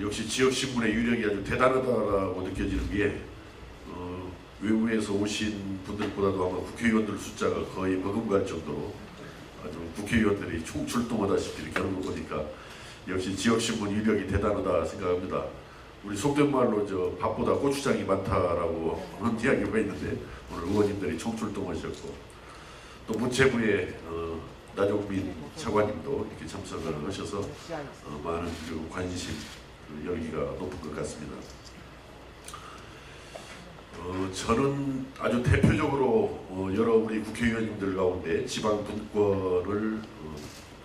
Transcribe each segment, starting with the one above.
역시 지역 신문의 유력이 아주 대단하다고 느껴지는 게 어, 외부에서 오신 분들보다도 아마 국회의원들 숫자가 거의 버금갈 정도로 아주 국회의원들이 총출동하다시피 이렇게 하는 거 보니까 역시 지역 신문 유력이 대단하다 생각합니다. 우리 속된 말로 저 밥보다 고추장이 많다라고 그런 이야기가 있는데 오늘 의원님들이 총출동하셨고 또 문체부의 어, 나종민 차관님도 이렇게 참석을 하셔서 어, 많은 그 관심 그 열기가 높은 것 같습니다. 어, 저는 아주 대표적으로 어, 여러 우리 국회의원님들 가운데 지방 분권을 어,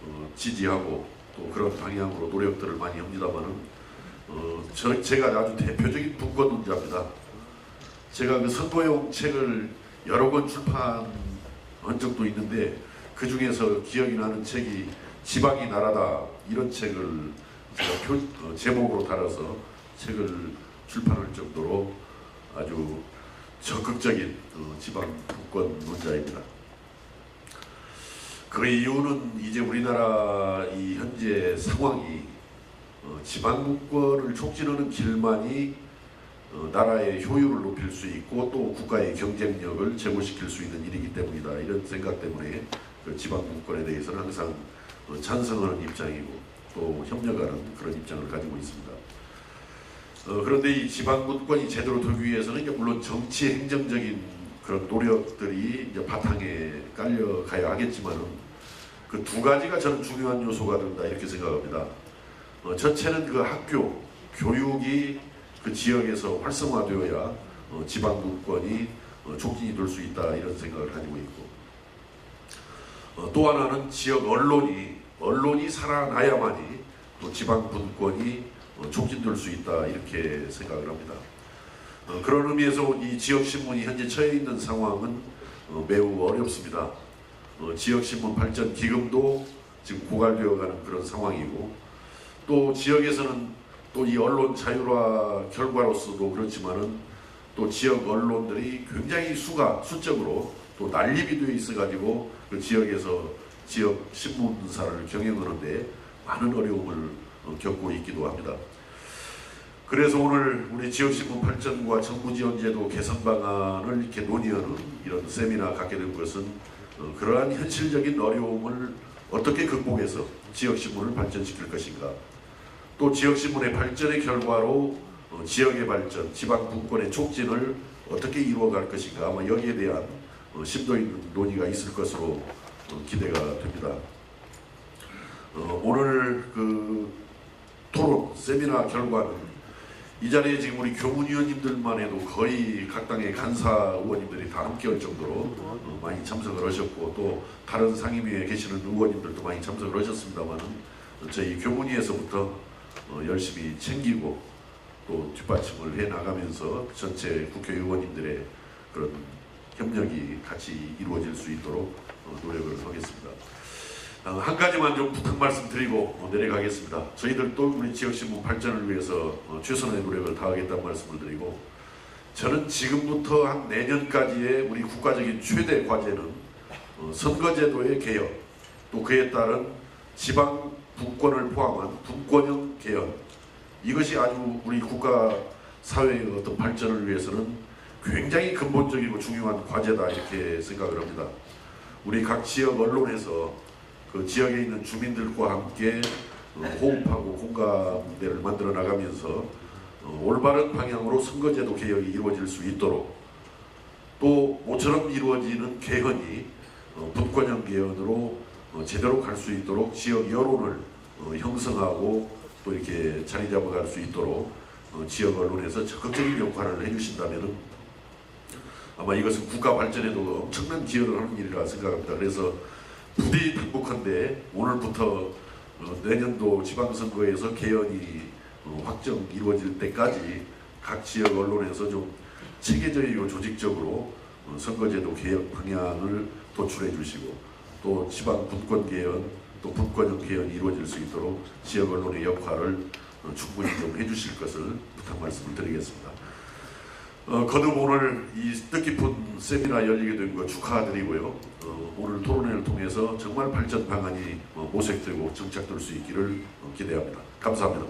어, 지지하고 또 그런 방향으로 노력들을 많이 합니다만은 어, 저, 제가 아주 대표적인 분권론자입니다. 제가 그 선거용 책을 여러 권 출판한 적도 있는데 그 중에서 기억이 나는 책이 지방이 나라다 이런 책을 제가 표, 어, 제목으로 달아서 책을 출판할 정도로 아주 적극적인 어, 지방 분권 논자입니다. 그 이유는 이제 우리나라 이 현재 상황이 어, 지방 분권을 촉진하는 길만이 어, 나라의 효율을 높일 수 있고 또 국가의 경쟁력을 제고시킬 수 있는 일이기 때문이다. 이런 생각 때문에 그 지방 분권에 대해서는 항상 어, 찬성하는 입장이고 또 협력하는 그런 입장을 가지고 있습니다. 어, 그런데 이 지방 분권이 제대로 되기 위해서는 물론 정치 행정적인 그런 노력들이 이제 바탕에 깔려 가야 하겠지만은 그 두 가지가 저는 중요한 요소가 된다 이렇게 생각합니다. 어, 첫째는 그 학교 교육이 그 지역에서 활성화되어야 어, 지방 분권이 어, 촉진이 될 수 있다 이런 생각을 가지고 있고 어, 또 하나는 지역 언론이 언론이 살아나야만이 또 지방 분권이 어, 촉진될 수 있다 이렇게 생각을 합니다. 어, 그런 의미에서 이 지역 신문이 현재 처해 있는 상황은 어, 매우 어렵습니다. 어, 지역 신문 발전 기금도 지금 고갈되어가는 그런 상황이고 또 지역에서는 또 이 언론 자율화 결과로서도 그렇지만은 또 지역 언론들이 굉장히 수가 수적으로 또 난립이 되어 있어가지고 그 지역에서 지역 신문사를 경영하는데 많은 어려움을 어, 겪고 있기도 합니다. 그래서 오늘 우리 지역신문 발전과 정부 지원제도 개선 방안을 이렇게 논의하는 이런 세미나 갖게 된 것은 어, 그러한 현실적인 어려움을 어떻게 극복해서 지역신문을 발전시킬 것인가 또 지역신문의 발전의 결과로 어, 지역의 발전, 지방 분권의 촉진을 어떻게 이루어갈 것인가 아마 여기에 대한 어, 심도 있는 논의가 있을 것으로 어, 기대가 됩니다. 어, 오늘 그 토론 세미나 결과는 이 자리에 지금 우리 교문위원님들만 해도 거의 각 당의 간사 의원님들이 다 함께할 정도로 어, 많이 참석을 하셨고 또 다른 상임위에 계시는 의원님들도 많이 참석을 하셨습니다만은 저희 교문위에서부터 어, 열심히 챙기고 또 뒷받침을 해 나가면서 전체 국회의원님들의 그런 협력이 같이 이루어질 수 있도록 어, 노력을 하겠습니다. 어, 한 가지만 좀 부탁 말씀드리고 어, 내려가겠습니다. 저희들도 우리 지역신문 발전을 위해서 어, 최선의 노력을 다하겠다는 말씀을 드리고 저는 지금부터 한 내년까지의 우리 국가적인 최대 과제는 어, 선거제도의 개혁 또 그에 따른 지방 분권을 포함한 분권형 개혁 이것이 아주 우리 국가 사회의 어떤 발전을 위해서는 굉장히 근본적이고 중요한 과제다 이렇게 생각을 합니다. 우리 각 지역 언론에서 그 지역에 있는 주민들과 함께 어, 호흡하고 공감대를 만들어 나가면서 어, 올바른 방향으로 선거제도 개혁이 이루어질 수 있도록 또 모처럼 이루어지는 개헌이 어, 분권형 개헌으로 어, 제대로 갈 수 있도록 지역 여론을 어, 형성하고 또 이렇게 자리 잡아갈 수 있도록 어, 지역 언론에서 적극적인 역할을 해주신다면은 아마 이것은 국가 발전에도 엄청난 기여를 하는 일이라 생각합니다. 그래서 부디 당국한데 오늘부터 어, 내년도 지방선거에서 개헌이 어, 확정 이루어질 때까지 각 지역 언론에서 좀 체계적이고 조직적으로 어, 선거제도 개혁 방향을 도출해 주시고 또 지방 분권 개헌 또 분권형 개헌이 이루어질 수 있도록 지역 언론의 역할을 어, 충분히 좀 해주실 것을 부탁 말씀을 드리겠습니다. 어, 거듭 오늘 이 뜻깊은 세미나 열리게 된 거 축하드리고요. 어, 오늘 토론회를 통해서 정말 발전 방안이 어, 모색되고 정착될 수 있기를 어, 기대합니다. 감사합니다.